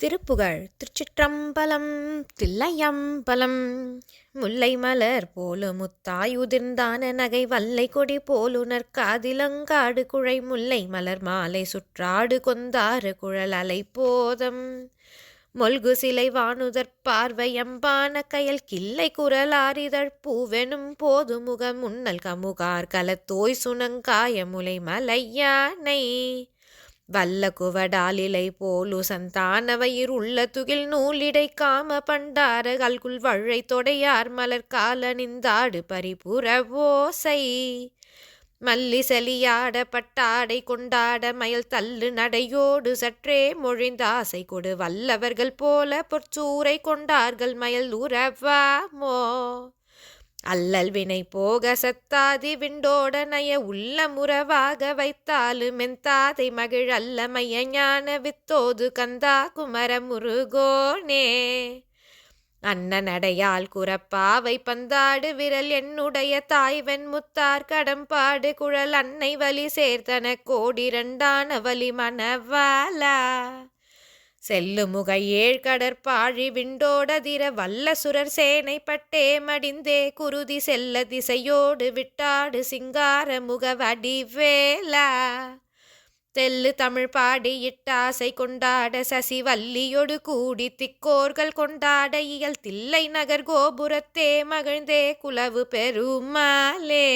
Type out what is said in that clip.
திருப்புகழ் திருச்சிற்றம்பலம் தில்லையம்பலம். முல்லை மலர் போலு முத்தாய் உதிர்ந்தான நகை வல்லை கொடி போலுனர் காதிலங்காடு குழை முல்லை மலர் மாலை சுற்றாடு கொந்தாறு குழல் அலை போதம். மொல்கு சிலை வானுதற் பார்வையம்பான கயல் கிள்ளை குரலாரிதழ் பூவெனும் போது முகம் முன்னல் கமுகார் கலத்தோய் சுனங்காய முலை மலையானை. வல்ல குவடாலிலை போலு சந்தானவயிர் உள்ள துகில் நூலிடை காம பண்டார கல்குள் வழை தொடையார் மலர் காலனிந்தாடு பரிபுற ஓசை. மல்லி செலியாட பட்டாடை கொண்டாட மயல் தள்ளு நடையோடு சற்றே மொழிந்தாசை கொடு வல்லவர்கள் போல பொற்சூரை கொண்டார்கள் மயல் உறவாமோ அல்லல் வினை போக சத்தாதி விண்டோடனைய உள்ள முறவாக வைத்தாலும் மென்தாதை மகிழ் அல்லமைய ஞான வித்தோது கந்தா குமர முருகோனே. அண்ணனடையால் குரப்பாவை பந்தாடு விரல் என்னுடைய தாய்வன் முத்தார் கடம்பாடு குழல் அன்னை வலி சேர்த்தன கோடிரண்டான வலி மணவாலா செல்லுமுக ஏழ்கடற்பாழி விண்டோடதிர வல்ல சுரர் சேனை பட்டே மடிந்தே குருதி செல்ல திசையோடு விட்டாடு சிங்கார முக வடிவேலா. தெல்லு தமிழ் பாடி இட்டாசை கொண்டாட சசி வல்லியொடு கூடி திக்கோர்கள் கொண்டாட இயல் தில்லை நகர் கோபுரத்தே மகிழ்ந்தே குலவு பெருமாளே.